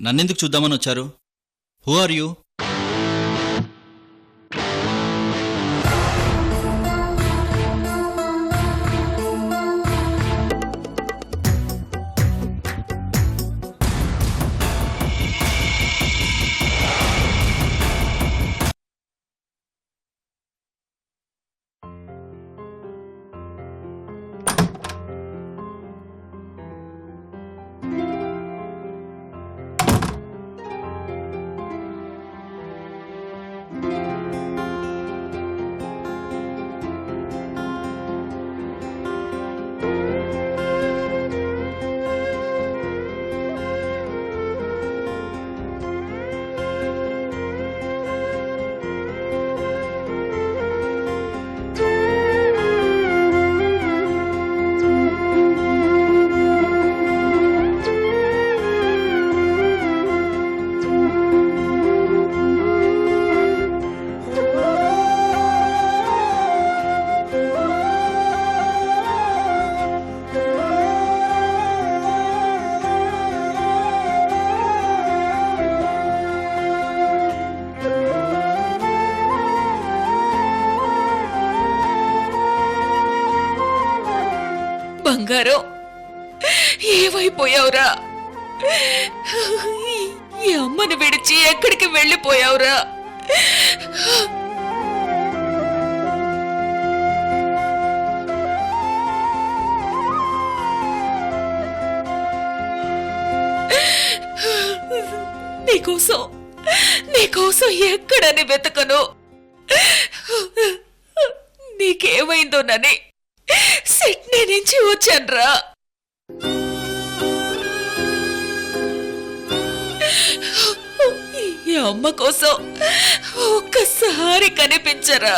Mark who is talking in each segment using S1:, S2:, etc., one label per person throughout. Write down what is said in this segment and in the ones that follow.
S1: నన్నెందుకు చూద్దామని వచ్చారు? హూ ఆర్ యూ
S2: బంగారం. ఏమైపోయావురా? ఈ అమ్మని విడిచి ఎక్కడికి వెళ్ళిపోయావురా? నీకోసం నీకోసం ఎక్కడని వెతకను. నీకేమైందోనని సిడ్నీ నుంచి వచ్చాన్రా ఈ అమ్మ కోసం ఒక్కసారి కనిపించరా?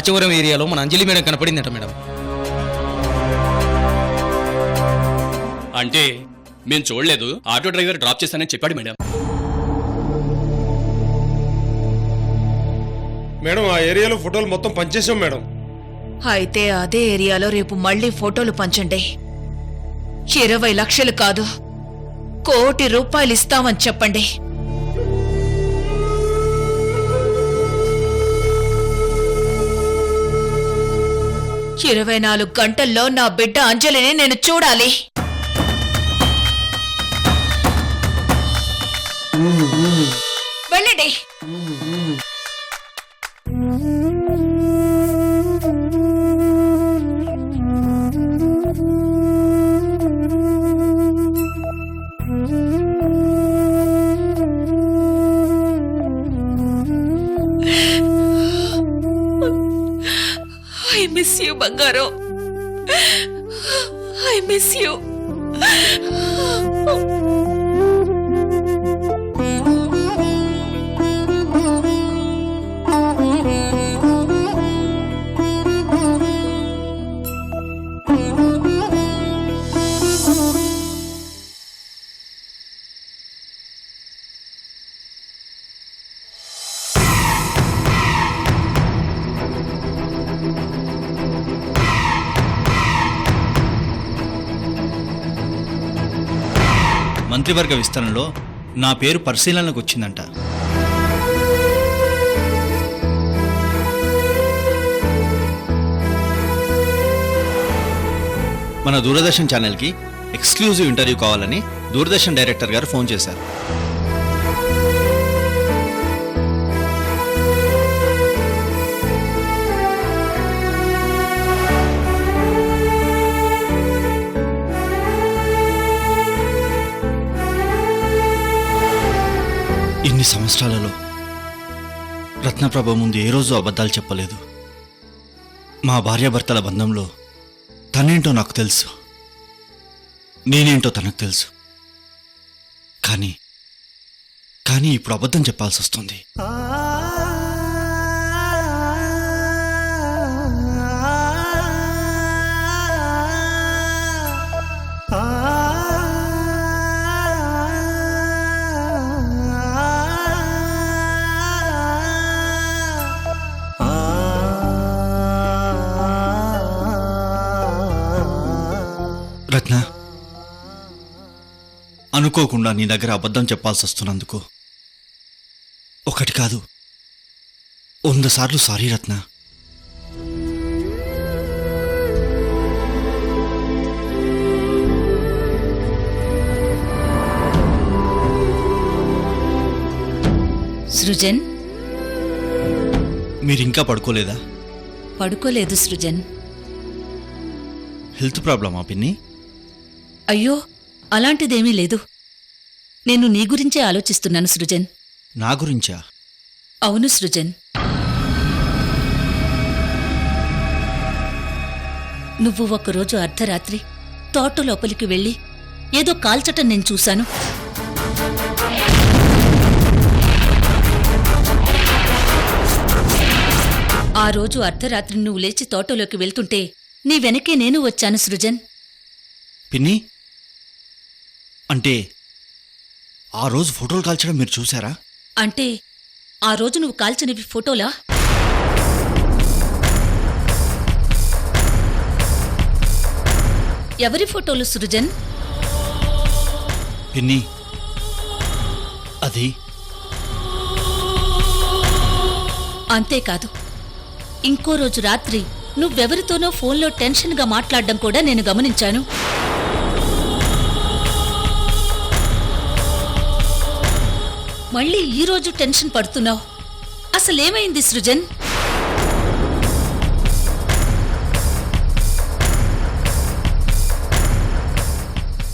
S3: మాచవరం ఏరియాలో మన అంజలి మేడం కనపడిందట మేడం.
S4: అంటే మేము చూడలేదు ఆటో డ్రైవర్ డ్రాప్ చేశానని చెప్పాడు మేడం.
S5: మేడం ఆ ఏరియాలో ఫోటోలు మొత్తం పనిచేసాం మేడం.
S2: అయితే అదే ఏరియాలో రేపు మళ్ళీ ఫోటోలు పంచండి. ఇరవై లక్షలు కాదు కోటి రూపాయలు ఇస్తామని చెప్పండి. ఇరవై నాలుగు గంటల్లో నా బిడ్డ అంజలిని నేను చూడాలి. వెళ్ళండి. యూ బంగారం. ఐ మిస్ యూ
S1: మంత్రివర్గ విస్తరణలో నా పేరు పరిశీలనకు వచ్చిందంట. మన దూరదర్శన్ ఛానల్కి ఎక్స్క్లూజివ్ ఇంటర్వ్యూ కావాలని దూరదర్శన్ డైరెక్టర్ గారు ఫోన్ చేశారు. ఇన్ని సంవత్సరాలలో రత్నప్రభ ముందు ఏ రోజు అబద్ధాలు చెప్పలేదు. మా భార్యాభర్తల బంధంలో తనేంటో నాకు తెలుసు. నేనేంటో తనకు తెలుసు. కానీ కానీ ఇప్పుడు అబద్ధం చెప్పాల్సి వస్తుంది అనుకోకుండా నీ దగ్గర అబద్ధం చెప్పాల్సి వస్తున్నందుకు. ఒకటి కాదు. వంద సార్లు సారీ రత్న.
S6: సృజన్?
S1: మీరు ఇంకా పడుకోలేదా?
S6: పడుకోలేదు సృజన్.
S1: హెల్త్ ప్రాబ్లమా పిన్ని?
S6: అయ్యో అలాంటిదేమీ లేదు. నేను నీ గురించే ఆలోచిస్తున్నాను సృజన్.
S1: నా గురించా?
S6: అవును సృజన్. నువ్వు ఒకరోజు అర్ధరాత్రి తోట లోపలికి వెళ్ళి ఏదో కాల్చటం నేను చూశాను. ఆ రోజు అర్ధరాత్రి నువ్వు లేచి తోటలోకి వెళ్తుంటే నీ వెనకే నేను వచ్చాను సృజన్.
S1: పిన్ని? అంటే ఆ రోజు ఫోటోలు కాల్చడం మీరు చూసారా
S6: అంటే ఆ రోజు నువ్వు కాల్చినవి ఫోటోలా? ఎవరి ఫోటోలు సృజన్?
S1: పిన్ని అది
S6: అంతేకాదు. ఇంకో రోజు రాత్రి నువ్వెవరితోనో ఫోన్లో టెన్షన్గా మాట్లాడడం కూడా నేను గమనించాను. మళ్ళీ ఈ రోజు టెన్షన్ పడుతున్నావు? అసలేమైంది సృజన్?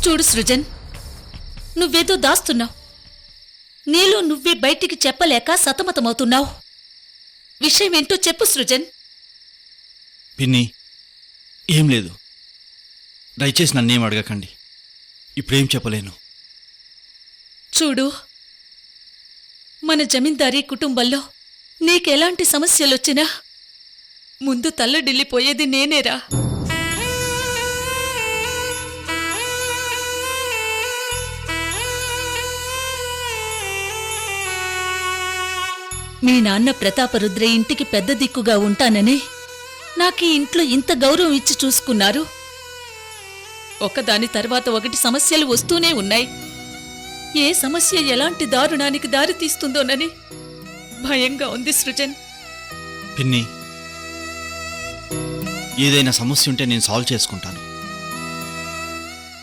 S6: చూడు సృజన్ నువ్వేదో దాస్తున్నావు. నీలో నువ్వే బయటికి చెప్పలేక సతమతమవుతున్నావు. విషయమేంటో చెప్పు సృజన్.
S1: పిన్ని ఏం లేదు. దయచేసి నన్నేం అడగకండి. ఇప్పుడేం చెప్పలేను.
S6: చూడు మన జమీందారీ కుటుంబంలో నీకెలాంటి సమస్యలొచ్చినా ముందు తల్లడిల్లిపోయేది నేనేరా. మీ నాన్న ప్రతాపరుద్ర ఇంటికి పెద్ద దిక్కుగా ఉంటానని నాకీ ఇంట్లో ఇంత గౌరవం ఇచ్చి చూసుకున్నారు. ఒకదాని తర్వాత ఒకటి సమస్యలు వస్తూనే ఉన్నాయి. ఏ సమస్య ఎలాంటి దారుణానికి దారి తీస్తుందోనని? భయంగా ఉంది సృజన్.
S1: పిన్ని ఏదైనా సమస్య ఉంటే నేను సాల్వ్ చేసుకుంటాను.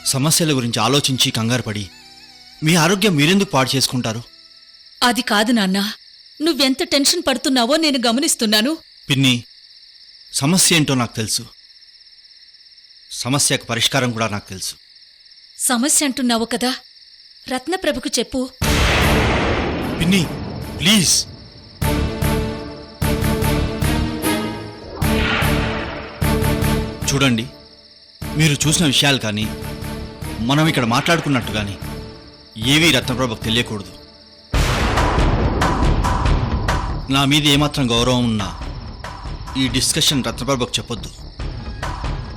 S1: సమస్యల గురించి ఆలోచించి కంగారు పడి మీ ఆరోగ్యం మీరెందుకు పాడు చేసుకుంటారు?
S6: అది కాదు నాన్న. నువ్వెంత టెన్షన్ పడుతున్నావో నేను గమనిస్తున్నాను.
S1: పిన్ని సమస్య ఏంటో నాకు తెలుసు. సమస్యకు పరిష్కారం కూడా నాకు తెలుసు.
S6: సమస్య అంటున్నావు కదా? రత్నప్రభకు చెప్పు.
S1: పిన్ని ప్లీజ్. చూడండి మీరు చూసిన విషయాలు కానీ మనం ఇక్కడ మాట్లాడుకున్నట్టు కానీ ఏవీ రత్నప్రభకు తెలియకూడదు. నా మీద ఏమాత్రం గౌరవం ఉన్నా ఈ డిస్కషన్ రత్నప్రభకు చెప్పొద్దు.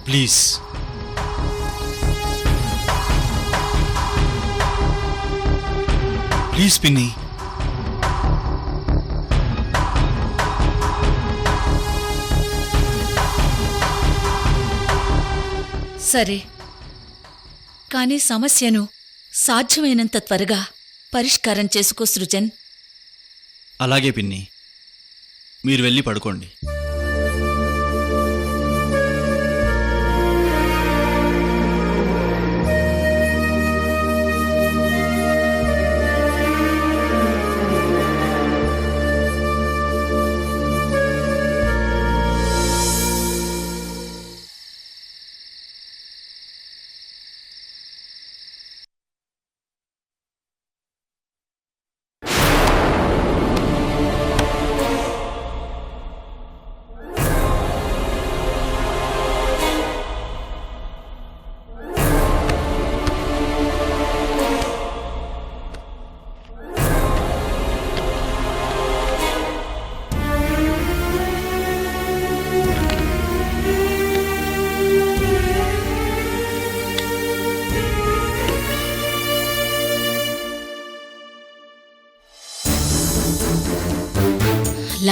S1: ప్లీజ్. ప్లీజ్ పిన్ని.
S6: సరే. కానీ సమస్యను సాధ్యమైనంత త్వరగా పరిష్కారం చేసుకో సృజన్.
S1: అలాగే పిన్ని. మీరు వెళ్ళి పడుకోండి.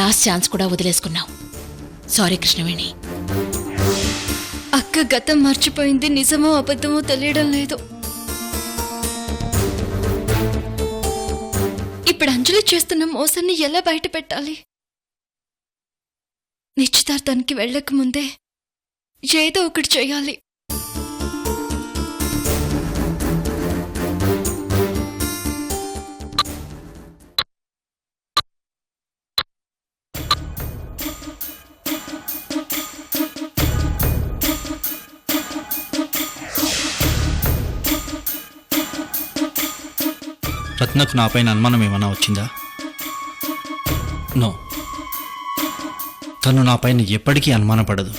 S6: లాస్ట్ ఛాన్స్ కూడా వదిలేసుకున్నావు. సారీ కృష్ణవేణి.
S7: అక్క గతం మర్చిపోయింది నిజమో అబద్ధమో తెలియడం లేదు. ఇప్పుడు అంజలి చేస్తున్న మోసాన్ని ఎలా బయట పెట్టాలి నిశ్చితార్థానికి వెళ్ళకముందే ఏదో ఒకటి చేయాలి.
S1: రత్నకు నా పైన అనుమానం ఏమైనా వచ్చిందా? నో. తను నా పైన ఎప్పటికీ అనుమానపడదు.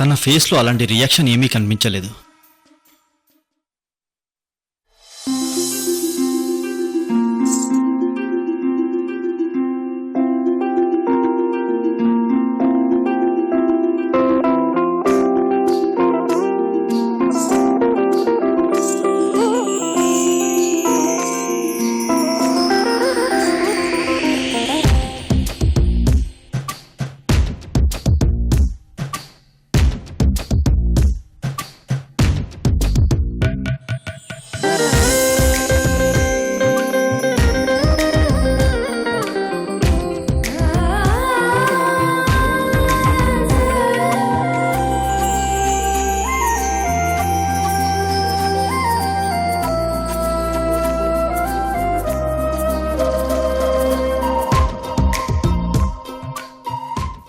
S1: తన ఫేస్లో అలాంటి రియాక్షన్ ఏమీ కనిపించలేదు.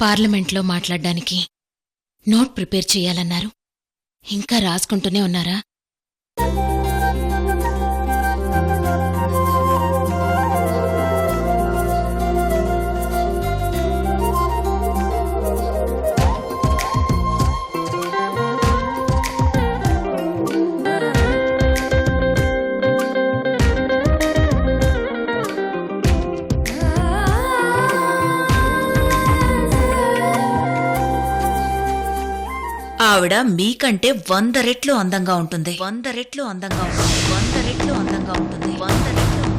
S6: పార్లమెంట్లో మాట్లాడడానికి. నోట్ ప్రిపేర్ చేయాలన్నారు. ఇంకా రాసుకుంటూనే ఉన్నారా?
S2: ఆవిడ మీకంటే వంద రెట్లు అందంగా ఉంటుంది. వంద రెట్లు అందంగా ఉంటుంది. వంద రెట్లు అందంగా ఉంటుంది. వంద రెట్లు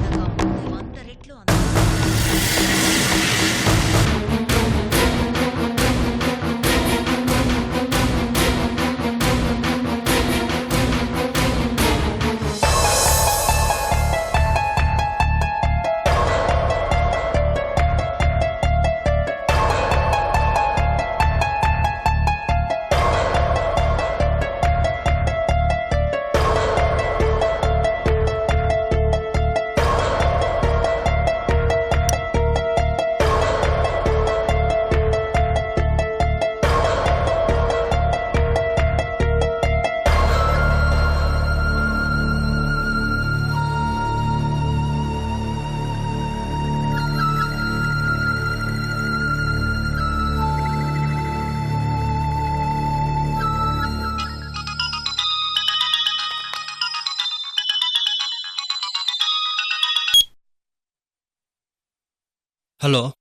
S1: హలో.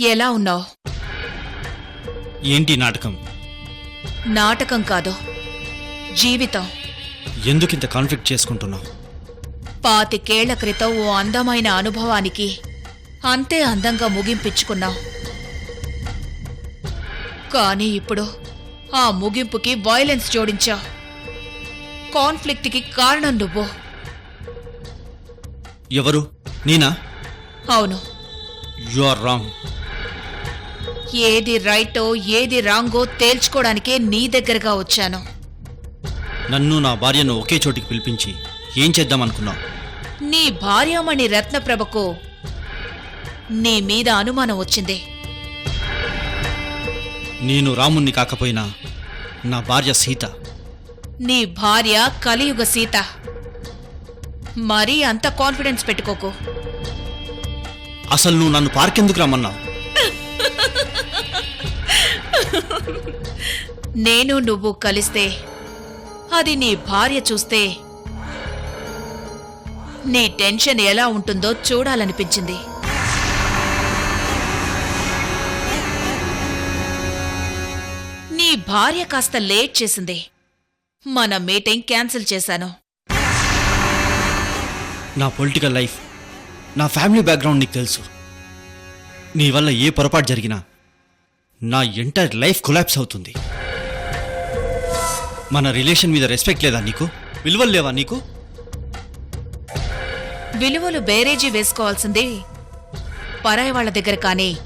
S2: ఎలా ఉన్నావు?
S1: ఏంటి నాటకం?
S2: నాటకం కాదు జీవితం.
S1: ఎందుకు ఇంత కాన్ఫ్లిక్ట్ చేసుకుంటున్నావు?
S2: పాతికేళ్ళ క్రితం ఓ అందమైన అనుభవానికి అంతే అందంగా ముగింపించుకున్నావు. కానీ ఇప్పుడు ఆ ముగింపుకి వైలెన్స్ జోడించావు. కాన్ఫ్లిక్ట్కి కారణం నువ్వు.
S1: ఎవరు? నేనా?
S2: అవును.
S1: యు ఆర్ రాంగ్
S2: ఏది రైటో ఏది రాంగో తేల్చుకోవడానికే నీ దగ్గరగా వచ్చాను.
S1: నన్ను నా భార్యను ఒకే చోటికి పిలిపించి ఏం చేద్దామనుకున్నావు
S2: నీ భార్యామణి రత్నప్రభకు నీ మీద అనుమానం వచ్చింది.
S1: నేను రాముణ్ణి కాకపోయినా నా భార్య సీత.
S2: నీ భార్య కలియుగ సీత. మరీ అంత కాన్ఫిడెన్స్ పెట్టుకోకు.
S1: అసలు నువ్వు నన్ను పార్క్ ఎందుకు రమ్మన్నావు?
S2: నేను నువ్వు కలిస్తే అది నీ భార్య చూస్తే నీ టెన్షన్ ఎలా ఉంటుందో చూడాలనిపించింది. నీ భార్య కాస్త లేట్ చేసింది. మన మీటింగ్ క్యాన్సిల్ చేశాను.
S1: నా పొలిటికల్ లైఫ్ నా ఫ్యామిలీ బ్యాక్గ్రౌండ్ నీకు తెలుసు. నీ వల్ల ఏ పొరపాటు జరిగినా నా ఎంటైర్ లైఫ్ కొలాప్స్ అవుతుంది. మన రిలేషన్ మీద రెస్పెక్ట్ లేదా నీకు? విలువలు లేవా నీకు?
S8: విలువలు బేరేజీ వేసుకోవాల్సింది. పరాయి వాళ్ళ దగ్గర కానీ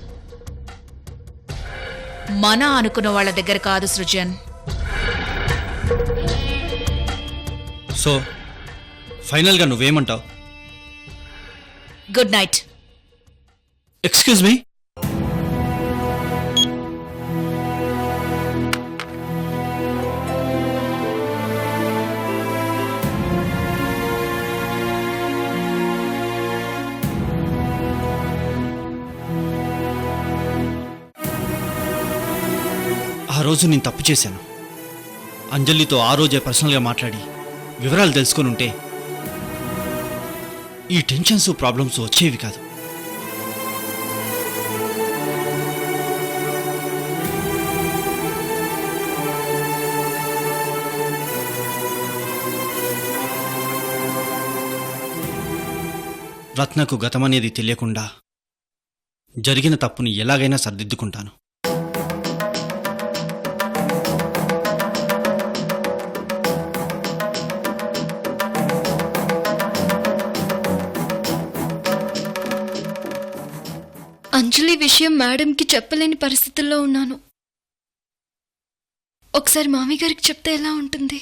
S8: మన అనుకున్న వాళ్ళ దగ్గర కాదు సృజన్.
S1: సో ఫైనల్గా నువ్వేమంటావు?
S8: గుడ్ నైట్
S1: ఎక్స్క్యూజ్ మీ ఆ రోజు నేను తప్పు చేశాను. అంజలితో ఆ రోజే పర్సనల్గా మాట్లాడి వివరాలు తెలుసుకొని ఉంటే ఈ టెన్షన్స్ ప్రాబ్లమ్స్ వచ్చేవి కాదు. రత్నకు గతమనేది తెలియకుండా జరిగిన తప్పుని ఎలాగైనా సర్దిద్దుకుంటాను.
S7: యాక్చువల్లీ విషయం మేడంకి చెప్పలేని పరిస్థితుల్లో ఉన్నాను. ఒకసారి మామీ గారికి చెప్తే ఎలా ఉంటుంది?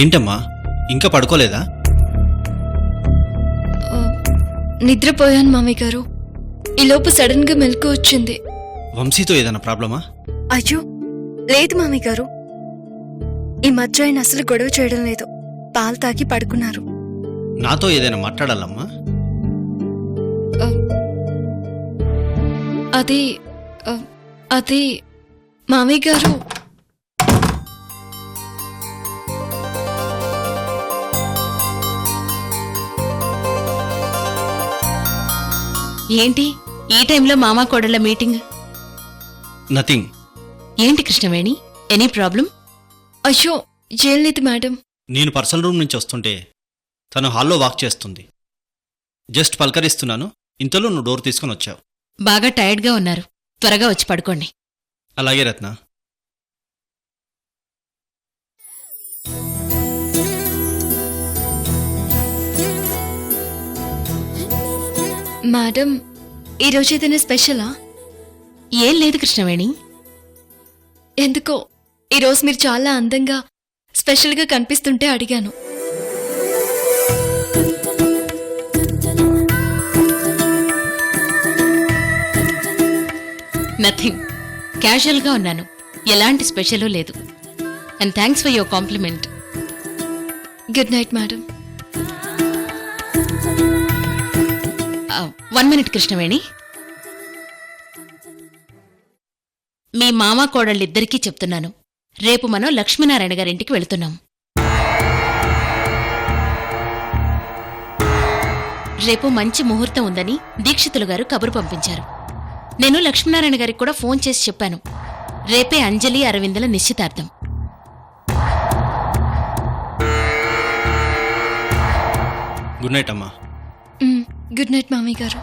S1: ఏంటమ్మా? ఇంకా పడుకోలేదా?
S7: నిద్రపోయాను మామీ గారు. ఈలోపు సడన్గా మెలకు వచ్చింది.
S1: వంశీతో ఏదైనా ప్రాబ్లమా?
S7: అయ్యో లేదు మామీ గారు. ఈ మధ్య ఆయన అసలు గొడవ చేయడం లేదు. పాలు తాగి పడుకున్నారు.
S1: నాతో ఏదైనా మాట్లాడాలమ్మా?
S7: అది అది మామయ్య గారు
S8: ఏంటి? ఈ టైంలో మామా కోడళ్ళ మీటింగ్?
S1: నథింగ్
S8: ఏంటి కృష్ణవేణి? Any problem?
S7: అయ్యో ఏం లేదు మేడం.
S1: నేను పర్సనల్ రూమ్ నుంచి వస్తుంటే తను హాల్లో వాక్ చేస్తుంది. జస్ట్ పలకరిస్తున్నాను. ఇంతలో నువ్వు డోర్ తీసుకొని వచ్చావు.
S8: బాగా టైర్డ్గా ఉన్నారు. త్వరగా వచ్చి పడుకోండి.
S1: అలాగే రత్న.
S7: మేడం ఈరోజు ఏదైనా స్పెషలా?
S8: ఏం లేదు కృష్ణవేణి.
S7: ఎందుకో? ఈరోజు మీరు చాలా అందంగా స్పెషల్గా కనిపిస్తుంటే అడిగాను.
S8: నథింగ్ క్యాజువల్గా ఉన్నాను. ఎలాంటి స్పెషల్ లేదు. And thanks for your compliment
S7: good night madam.
S8: One minute Krishnaveni. మీ మామ కోడళ్ళిద్దరికీ చెప్తున్నాను. రేపు మనం లక్ష్మీనారాయణ గారింటికి వెళుతున్నాం. రేపు మంచి ముహూర్తం ఉందని దీక్షితులు గారు కబురు పంపించారు. నేను లక్ష్మీనారాయణ గారికి కూడా ఫోన్ చేసి చెప్పాను. రేపే అంజలి అరవిందల నిశ్చితార్థం.
S1: గుడ్ నైట్ అమ్మా.
S7: గుడ్ నైట్ మామీ గారు.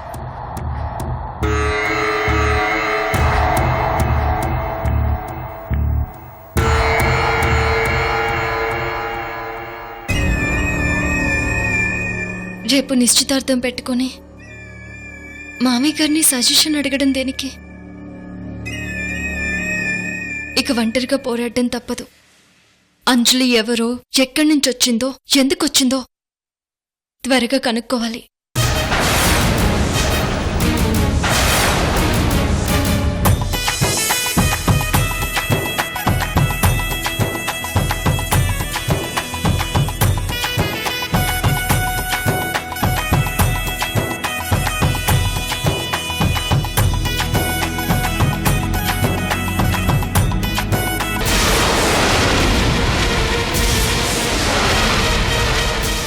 S7: రేపు నిశ్చితార్థం పెట్టుకొని మామీ గారిని సజెషన్ అడగడం దేనికి? ఇక ఒంటరిగా పోరాడడం తప్పదు. అంజలి ఎవరో ఎక్కడి నుంచి వచ్చిందో ఎందుకు వచ్చిందో త్వరగా కనుక్కోవాలి.